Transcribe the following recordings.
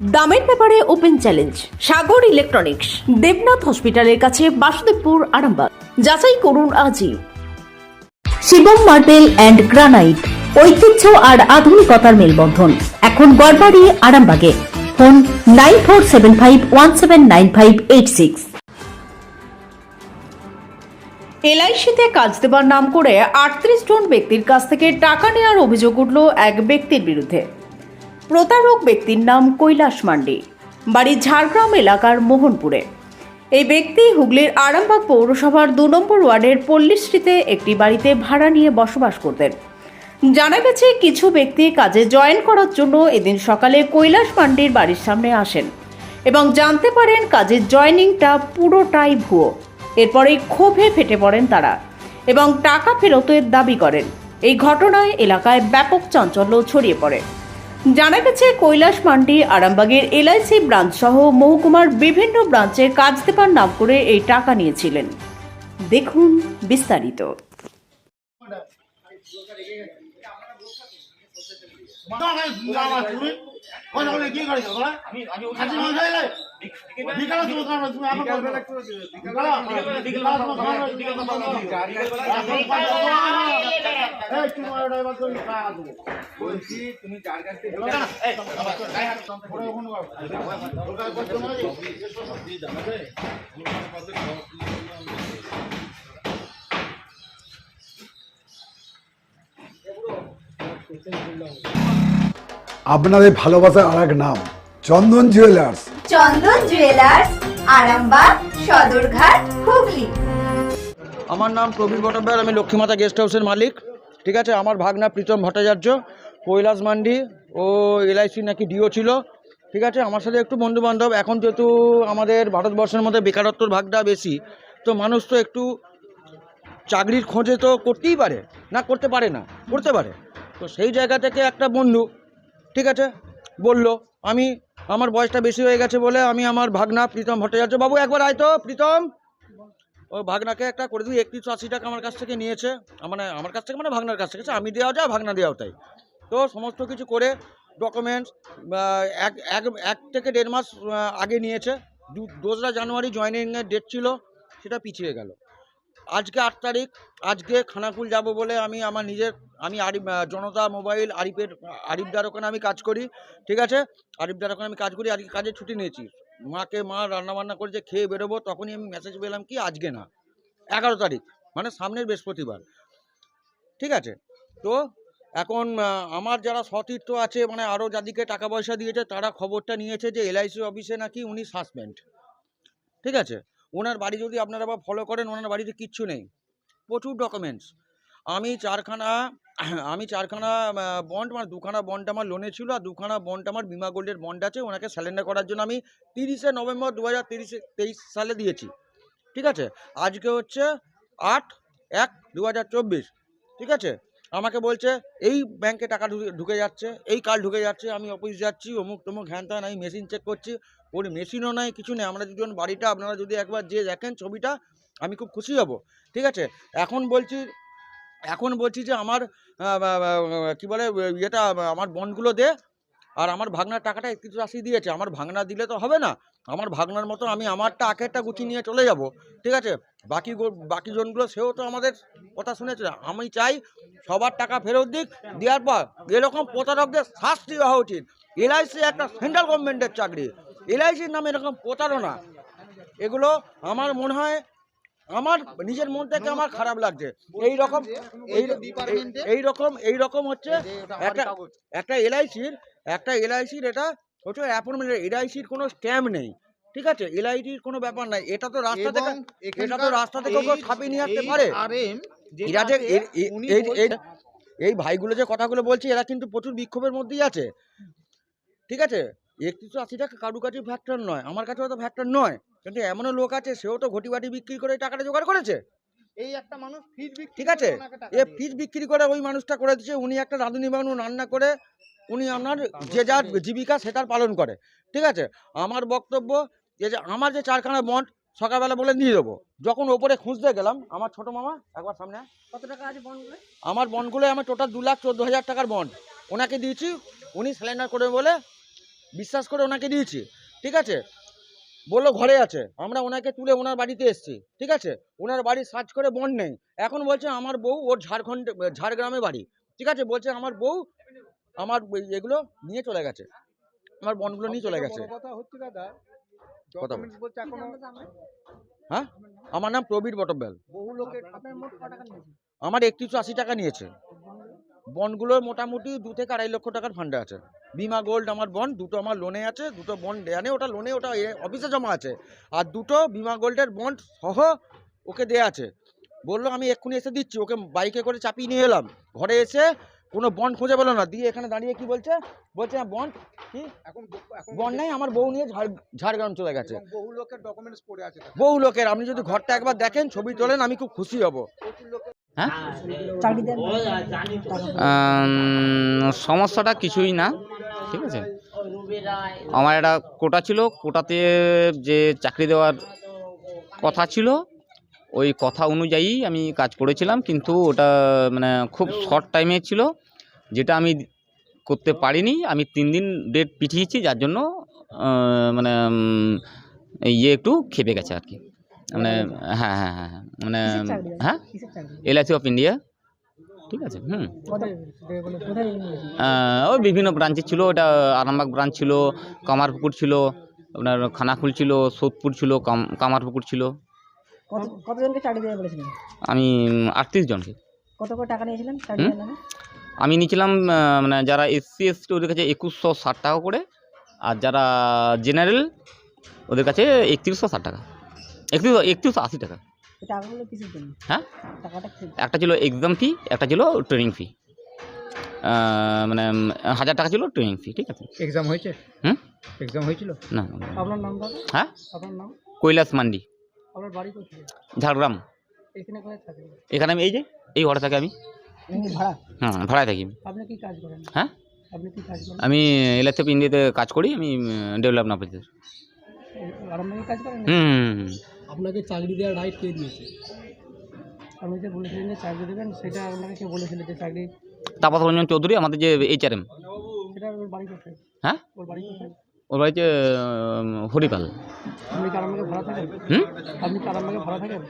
দামের ব্যাপারে open challenge, Sagar electronics, Debnath হসপিটালের কাছে বাসুদেবপুর, আরামবাগ। যাচাই করুন আজই। শিবম মার্বেল অ্যান্ড গ্রানাইট, ঐতিহ্য আর আধুনিকতার মেলবন্ধন। এখন গড়বাড়ি, আরামবাগে। Phone nine four seven five one seven nine five eight six. এলআইসিতে কাজ দেবার নাম করে আটত্রিশ জন ব্যক্তির কাছ থেকে টাকা নেওয়ার অভিযোগ উঠল এক ব্যক্তির বিরুদ্ধে। প্রতারক ব্যক্তির নাম কৈলাস মান্ডি। বাড়ি ঝাড়গ্রাম এলাকার মোহনপুরে। এই ব্যক্তি হুগলির আরামবাগ পৌরসভার দু নম্বর ওয়ার্ডের পল্লীশ্রীতে একটি বাড়িতে ভাড়া নিয়ে বসবাস করতেন। জানা গেছে, কিছু ব্যক্তি কাজে জয়েন করার জন্য এদিন সকালে কৈলাস মান্ডির বাড়ির সামনে আসেন এবং জানতে পারেন কাজের জয়নিংটা পুরোটাই ভুয়ো। এরপরেই ক্ষোভে ফেটে পড়েন তারা এবং টাকা ফেরতের দাবি করেন। এই ঘটনায় এলাকায় ব্যাপক চাঞ্চল্য ছড়িয়ে পড়ে। জানা গেছে, কৈলাস মান্ডি, আরামবাগের এলআইসি ব্রাঞ্চ সহ মহকুমার বিভিন্ন ব্রাঞ্চে কাজ দেবার নাম করে এই টাকা নিয়েছিলেন। দেখুন বিস্তারিত। ওই কি করেছ তোমরা আমি আমি খাসি মাংস এলে বিকালে তুমি খাবে তুমি এখন বিকালে বিকালে তুমি খাবে এই তুমি ওটা এবার তুমি খা দেবো বলছি তুমি যার কাছ থেকে না এই পরে ফোন করো ওটা করতে না আপনাদের ভালোবাসার আর এক নাম চন্দন জুয়েলার্স চন্দন জুয়েলার্স আরামবাগ সদরঘাট হুগলি। আমার নাম প্রবীর ভট্টাচার্য আমি লক্ষ্মীমাতা গেস্ট হাউসের মালিক। ঠিক আছে আমার ভাগনা প্রীতম ভট্টাচার্য কৈলাস মান্ডি ও এলআইসি নাকি ডিও ছিল। ঠিক আছে আমার সাথে একটু বন্ধু বান্ধব এখন যেহেতু আমাদের ভারতবর্ষের মধ্যে বেকারত্বর ভাগটা বেশি তো মানুষ তো একটু চাকরির খোঁজে তো করতেই পারে না করতে পারে না করতে পারে। তো সেই জায়গা থেকে একটা বন্ধু ঠিক আছে? বলল আমি আমার বয়সটা বেশি হয়ে গেছে বলে আমি আমার ভাগনা প্রীতম ভট্টাচার্য বাবু একবার আয় তো প্রীতম। ও ভাগনাকে একটা করে দিই একত্রিশশো আশি টাকা আমার কাছ থেকে নিয়েছে। মানে আমার কাছ থেকে মানে ভাগনার কাছ থেকে আচ্ছা, আমি দেওয়া যায় ভাগনা দেওয়াও তাই। তো সমস্ত কিছু করে ডকুমেন্টস এক এক এক থেকে দেড় মাস আগে নিয়েছে। দোসরা জানুয়ারি জয়েনিংয়ের ডেট ছিল সেটা পিছিয়ে গেল। আজকে আট তারিখ, আজকে খানাকুল যাব বলে আমি আমার নিজের, আমি আরিফ জনতা মোবাইল আরিফের আরিফদার ওখানে আমি কাজ করি, ঠিক আছে? আরিফদার ওখানে আমি কাজ করি, আজকে কাজে ছুটি নিয়েছি। মাকে, মা রান্নাবান্না করে যে খেয়ে বেরোবো, তখনই আমি মেসেজ পেলাম কি আজকে না, এগারো তারিখ মানে সামনের বৃহস্পতিবার, ঠিক আছে? তো এখন আমার যারা সতীর্থ আছে মানে আরও যাদিকে টাকা পয়সা দিয়েছে, তারা খবরটা নিয়েছে যে এলআইসি অফিসে নাকি উনি সাসপেন্ড ঠিক আছে? ওনার বাড়ি যদি আপনারা বা ফলো করেন, ওনার বাড়িতে কিচ্ছু নেই। প্রচুর ডকুমেন্টস আমি চারখানা আমি চারখানা বন্ড মানে দুখানা বন্ড আমার লোনে ছিল, আর দুখানা বন্ড আমার বিমা গোল্ডের বন্ড আছে, ওনাকে স্যালেন্ডার করার জন্য আমি তিরিশে নভেম্বর দু হাজার সালে দিয়েছি। ঠিক আছে? আজকে হচ্ছে আট এক দু ঠিক আছে? আমাকে বলছে, এই ব্যাংকে টাকা ঢুকে যাচ্ছে, এই কাল ঢুকে যাচ্ছে, আমি অফিস যাচ্ছি, অমুক তমুক, হ্যান ত্যান, আমি মেশিন চেক করছি ওর মেশিনও নাই, কিছু নেই, আমরা দুজন বাড়িটা, আপনারা যদি একবার যে দেখেন ছবিটা, আমি খুব খুশি হব। ঠিক আছে? এখন বলছি এখন বলছি যে আমার কি বলে, ইয়েটা, আমার বন্ডগুলো দে আর আমার ভাগনার টাকাটা একত্রিশ আশি দিয়েছে আমার ভাগনা দিলে তো হবে না। আমার ভাগনার মতো আমি আমারটা আখেরটা গুছিয়ে নিয়ে চলে যাব। ঠিক আছে? বাকি বাকি জনগুলো সেও তো আমাদের কথা শুনেছে। আমি চাই সবার টাকা ফেরত দিক দেওয়ার পর এরকম প্রতারকদের শাস্তি হওয়া উচিত। এলআইসি একটা সেন্ট্রাল গভর্নমেন্টের চাকরি। এলআইসির নামে এরকম প্রতারণা। এগুলো আমার মনে হয় আমার নিজের মন থেকে আমার খারাপ লাগছে। এই রকম এই এই রকম এই রকম হচ্ছে একটা একটা এলআইসির একটা এলআইসির এটা হচ্ছে অ্যাপয়েন্টমেন্ট এলআইসির কোনো স্ট্যাম্প নেই ঠিক আছে? এলআইটির কোনো ব্যাপার নাই এটা তো রাস্তা থেকে এটা তো রাস্তা থেকে কেউ ছাপিয়ে নিয়ে আসতে পারে। এরা যে এই ভাইগুলো যে কথাগুলো বলছে এরা কিন্তু প্রচুর বিক্ষোভের মধ্যেই আছে। ঠিক আছে? একত্রিশশো আশি টাকা কারু কাছে ফ্যাক্টর নয় আমার কাছেও তো ফ্যাক্টর নয় কিন্তু এমনও লোক আছে সেও তো ঘটি বাটি বিক্রি করে টাকাটা জোগাড় করেছে। এই একটা মানুষ ফিজ ঠিক আছে? এ ফিজ বিক্রি করে ওই মানুষটা করে দিচ্ছে উনি একটা রাঁধুনি বানু রান্না করে উনি আপনার যে যার জীবিকা সেটার পালন করে। ঠিক আছে? আমার বক্তব্য যে যে আমার যে চারখানা বন্ড সকালবেলা বলে দিয়ে দেবো। যখন ওপরে খুঁজতে গেলাম আমার ছোট মামা একবার সামনে কত টাকা আছে বন্ডগুলো আমার বন্ডগুলো আমার টোটাল দু লাখ চোদ্দ হাজার টাকার বন্ড ওনাকে দিয়েছি উনি সিলিন্ডার করে বলে বিশ্বাস করে ওনাকে দিয়েছি। ঠিক আছে? বলল ঘরে আছে। আমরা ওনাকে তুলে ওনার বাড়িতে এসেছি। ঠিক আছে? ওনার বাড়ি সার্চ করে বন্ড নেই। এখন বলছে আমার বউ ওর ঝাড়খণ্ড ঝাড়গ্রামে বাড়ি। ঠিক আছে? বলছে আমার বউ আমার এগুলো নিয়ে চলে গেছে। আমার বন্ডগুলো নিয়ে চলে গেছে। কথা হচ্ছে দাদা কথা বল। ডকুমেন্টস বলছে এখনও হ্যাঁ? আমার নাম প্রবীর বটব্যাল। আমার একত্রিশশো আশি টাকা নিয়েছে। বন্ডগুলো মোটামুটি দু থেকে আড়াই লক্ষ টাকার ফান্ডে আছে। বিমা গোল্ড আমার বন্ড দুটো আমার লোনে আছে দুটো বন্ড দেয়া নেই ওটা লোনে ওটা এ- অফিসে জমা আছে। আর দুটো বিমা গোল্ডের বন্ড সহ ওকে দেয়া আছে। বলল আমি এক্ষুনি এসে দিচ্ছি ওকে বাইকে করে চাপিয়ে নিয়ে এলাম। ঘরে এসে কোনো বন্ড খুঁজে পেল না। দিয়ে এখানে দাঁড়িয়ে কি বলছে? বলছে বন্ড কি? এখন বন্ড নাই আমার বউ নিয়ে ঝাড় ঝাড়গ্রাম চলে গেছে। বহু লোকের ডকুমেন্টস পড়ে আছে বহু লোকের আপনি যদি ঘরটা একবার দেখেন ছবি তোলেন আমি খুব খুশি হব। আম, সমস্যাটা কিছুই না ঠিক আছে? আমার একটা কোটা ছিল কোটাতে যে চাকরি দেওয়ার কথা ছিল ওই কথা অনুযায়ী আমি কাজ করেছিলাম কিন্তু ওটা মানে খুব শর্ট টাইমে ছিল। যেটা আমি করতে পারিনি আমি তিন দিন ডেট পিছিয়েছি যার জন্য মানে ইয়ে একটু খেপে গেছে আর কি। মানে হ্যাঁ হ্যাঁ হ্যাঁ হ্যাঁ, মানে হ্যাঁ? LIC of India. ঠিক আছে হুম। ওই বিভিন্ন ব্রাঞ্চে ছিল ওটা আরামবাগ ব্রাঞ্চ ছিল কামারপুকুর ছিল আপনার খানাকুল ছিল সোদপুর ছিল কামারপুকুর ছিল। কতজনকে চাকরি দেবে বলেছিলেন? আমি আটত্রিশ জনকে। কত করে টাকা নিয়েছিলেন? আমি নিয়েছিলাম মানে যারা এসসি এসটি ওদের কাছে একুশশো ষাট টাকা করে আর যারা জেনারেল ওদের কাছে একত্রিশশো ষাট টাকা। একত্রিশশো একত্রিশশো আশি টাকা। হ্যাঁ? একটা ছিল এক্সাম ফি একটা ছিল ট্রেনিং ফি মানে হাজার টাকা ছিল ট্রেনিং ফি ঠিক আছে? এক্সাম হয়েছে? হুম? এক্সাম হয়েছিল? না। আপনার নাম দাদা হ্যাঁ? আপনার নাম? কৈলাস মান্ডি। আপনার বাড়ি কোথায়? ঝাড়গ্রাম। এখানে এখানে আমি এই যে এই ঘরে থাকি আমি। হ্যাঁ ভাড়ায় থাকি। আপনি কি কাজ করেন? হ্যাঁ? আপনি কি কাজ করেন? আমি ইন্ডিয়াতে কাজ করি আমি কাজ করেন? হুম আপনাকে চাকরি দেওয়ার রাইট কে দিয়েছে? আপনি যে বলেছিলেন যে চাকরি দেবেন সেটা আপনাকে কে বলেছিল যে চাকরি? তাপস রঞ্জন চৌধুরী আমাদের যে এইচআরএম সেটা ওর বাড়ি কোথায়? হ্যাঁ? ওর বাড়ি কোথায়? ওর বাড়িতে হরিপাল। আপনি কি আরামবাগে ভাড়া থাকেন? হুম? আপনি কি আরামবাগে ভাড়া থাকেন?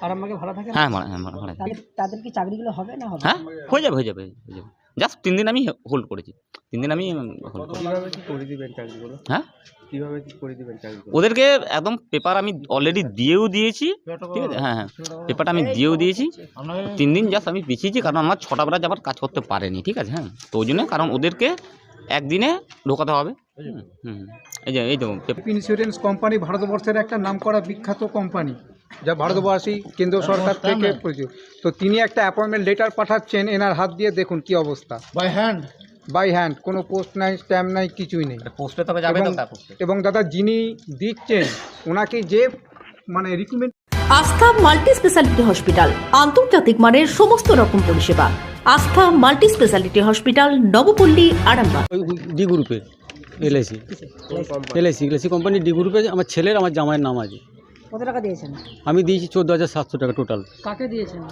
আরামবাগে ভাড়া থাকেন? হ্যাঁ হ্যাঁ ভাড়া- ভাড়ায় থাকি। তাদের তাদের কি চাকরিগুলো হবে না হবে? হ্যাঁ হয়ে যাবে হয়ে যাবে হয়ে যাবে। জাস্ট তিন দিন আমি হোল্ড করেছি। তিন দিন আমি হোল্ড করেছি। কীভাবে কি করে দিবেন চাকরিগুলো? হ্যাঁ? কীভাবে কি করে দিবেন চাকরিগুলো? ওদেরকে একদম পেপার আমি অলরেডি দিয়েও দিয়েছি। ঠিক আছে? হ্যাঁ হ্যাঁ। পেপারটা আমি দিয়েও দিয়েছি। তিন দিন জাস্ট আমি পিছিয়েছি কারণ আমার ছটা বেলা যাবার কাজ করতে পারেনি। ঠিক আছে? হ্যাঁ? তো ওই জন্য কারণ ওদেরকে একদিনে ঢোকাতে হবে। এই যে এই তো ইন্স্যুরেন্স কোম্পানি ভারতবর্ষের একটা নামকরা বিখ্যাত কোম্পানি যা ভারতবর্ষী কেন্দ্র সরকার থেকে পরিচিত তো তিনি একটা অ্যাপয়েন্টমেন্ট লেটার পাঠাচ্ছেন এনার হাত দিয়ে দেখুন কি অবস্থা। বাই হ্যান্ড বাই হ্যান্ড কোনো পোস্ট নাই স্ট্যাম্প নাই কিছুই নেই। পোস্টে তোকে যাবে এবং- এবং দাদা যিনি দিচ্ছেন ওনাকে যে মানে রিকমেন্ড আস্থা মাল্টি স্পেশালিটি হসপিটাল আন্তর্জাতিক মানের সমস্ত রকম পরিষেবা। Astha multi speciality hospital Nabapalli Arambagh. D গ্রুপের। LIC. LIC LIC company D গ্রুপে আমার ছেলের আমার জামাইয়ের নাম আছে। কত টাকা দিয়েছেন? আমি দিয়েছি চোদ্দ হাজার সাতশো টাকা টোটাল কাকে দিয়েছেন?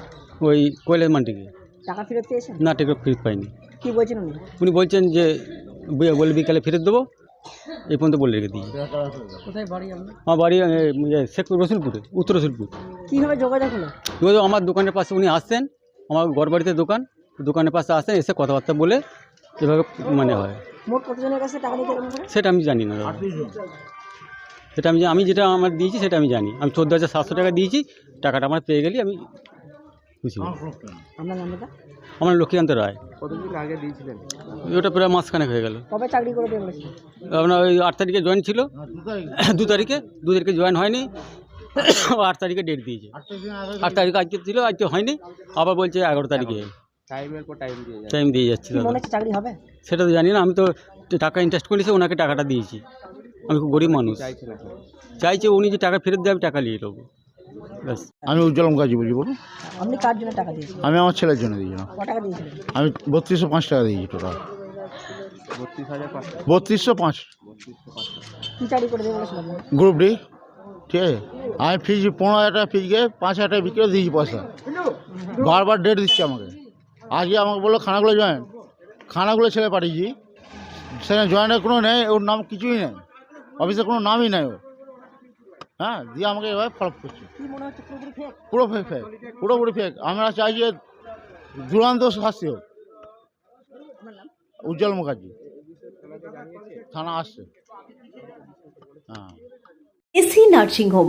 ওই কৈলাস মান্ডিকে টাকা ফেরত পেয়েছেন না টেকে ফেরত পাইনি। কি বলছেন উনি? উনি বলছেন যে বলে বিকালে ফেরত দেবো এই পর্যন্ত বলে রেখে বাড়ি আমার বাড়ি শেখ রসুলপুরে উত্তর রসুলপুর। কীভাবে যোগাযোগ হলো? এবার আমার দোকানের পাশে উনি আসছেন আমার ঘর বাড়িতে দোকান দোকানের পাশে আসেন এসে কথাবার্তা বলে এভাবে মানে হয়? মোট কতজনের কাছে টাকা নিতে সেটা আমি জানি না। সেটা আমি আমি যেটা আমার দিয়েছি সেটা আমি জানি। আমি চোদ্দ হাজার সাতশো টাকা দিয়েছি টাকাটা আমার পেয়ে গেলে আমি খুশি। হই। আপনার নামটা আমার লক্ষ্মীকান্ত রায়। কতদিন আগে দিয়েছিলেন? ওটা প্রায় মাসখানেক হয়ে গেল। কবে চাকরি করে আপনার ওই আট তারিখে জয়েন ছিল। দু তারিখে। দু তারিখে জয়েন হয়নি। ও আট তারিখে ডেট দিয়েছে। আট তারিখে আজকে ছিল আজকে হয়নি। আবার বলছে এগারো তারিখে। টাইমের পর টাইম দিয়ে যান টাইম দিয়ে যাচ্ছে কি দাদা। মনে হচ্ছে চাকরি হবে? সেটা তো জানি না আমি তো টাকা ইনভেস্ট করেছি ওনাকে টাকাটা দিয়েছি। আমি খুব গরিব মানুষ। চাইছে উনি যে টাকা ফেরত দেয় আমি টাকা নিয়ে নেব। ব্যাস। আমি উজ্জ্বল মুখার্জি বলছি বলুন। আপনি কার জন্য টাকা দিয়েছিলেন আমি আমার ছেলের জন্য দিয়েছিলাম ক টাকা দিয়েছিলেন? আমি বত্রিশশো পাঁচ টাকা দিয়েছি টোটাল। বত্রিশ হাজার পাঁচশো। বত্রিশশো পাঁচ। কি চাকরি করে দেবে গ্রুপ ডি ঠিক আছে? আমি ফিজ পনেরো হাজার টাকা ফিজ গিয়ে পাঁচ হাজার টাকা বিক্রি করে দিয়েছি পয়সা। বারবার ডেট দিচ্ছে আমাকে। আজকে আমাকে বলল খানাগুলো জয়েন খানাগুলো ছেলে পাঠিয়েছি। সেখানে জয়েন্টের কোনো নেই ওর নাম কিছুই নেই। অফিসে কোনো নামই নেই ওর। হ্যাঁ দিয়ে আমাকে এভাবে ফলো করছে। পুরো ফেক ফেক পুরোপুরি ফেক আমরা চাই যে চূড়ান্ত শাস্তি হোক। উজ্জ্বল মুখার্জি। থানা আসছে। হ্যাঁ। AC nursing home